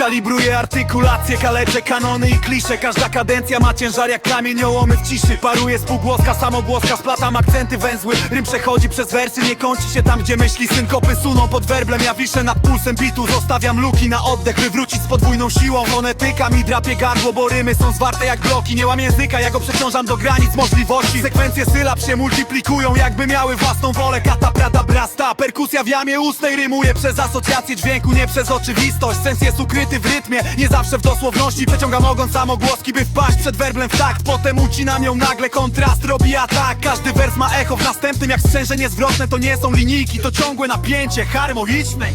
Kalibruję artykulację, kaleczę kanony i klisze. Każda kadencja ma ciężar jak kamieniołomy w ciszy. Paruje spółgłoska, samogłoska, splatam akcenty węzły. Rym przechodzi przez wersy, nie kończy się tam gdzie myśli. Synkopy suną pod werblem, ja wiszę nad pulsem bitu. Zostawiam luki na oddech, by wrócić z podwójną siłą. Fonetyka mi drapie gardło, bo rymy są zwarte jak bloki. Nie mam języka, ja go przeciążam do granic możliwości. Sekwencje sylab się multiplikują, jakby miały własną wolę. Kata, prada, brasta, perkusja w jamie ustnej Rymuje przez asocjację dźwięku, nie przez oczywistość. Sens jest ukryty w rytmie, nie zawsze w dosłowności. Przeciągam ogon samogłoski, by wpaść przed werblem w takt Potem ucinam ją nagle, kontrast robi atak. Każdy wers ma echo w następnym. Jak sprzężenie zwrotne To nie są linijki, to ciągłe napięcie harmoniczne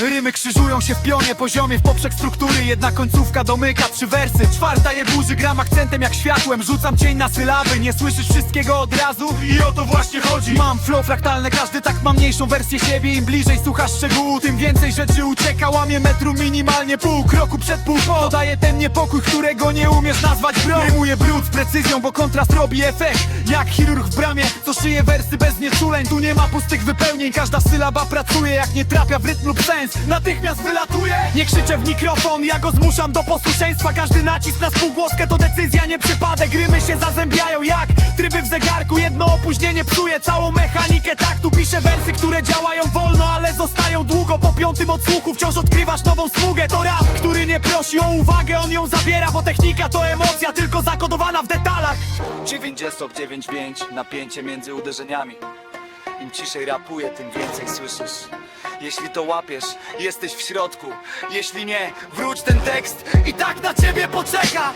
Rymy krzyżują się w pionie, poziomie w poprzek struktury. Jedna końcówka domyka trzy wersy Czwarta je burzy, gram akcentem jak światłem Rzucam cień na sylaby, nie słyszysz wszystkiego od razu I o to właśnie chodzi. Mam flow fraktalne, każdy tak ma mniejszą wersję siebie. Im bliżej słuchasz szczegółu, tym więcej rzeczy ucieka. Łamie metru minimalnie pół kroku przed pół po. To daje ten niepokój, którego nie umiesz nazwać brą Rymuję brud z precyzją, bo kontrast robi efekt. Jak chirurg w bramie, co szyje wersy bez nieczuleń. Tu nie ma pustych wypełnień, każda sylaba pracuje Jak nie trafia w rytm lub sens, natychmiast wylatuje Nie krzyczę w mikrofon, ja go zmuszam do posłuszeństwa. Każdy nacisk na spółgłoskę to decyzja, nie przypadek. Rymy się zazębiają jak tryby w zegarku. Jedno opóźnienie psuje całą mechanikę. Tak tu piszę wersy, które działają wolno, ale zostają długo. Po piątym odsłuchu wciąż odkrywasz nową smugę To rap, który nie prosi o uwagę, on ją zabiera Bo technika to emocja, tylko zakodowana w detalach. 995 napięcie między uderzeniami. Im ciszej rapuję, tym więcej słyszysz Jeśli to łapiesz, jesteś w środku. Jeśli nie, wróć ten tekst i tak na ciebie poczeka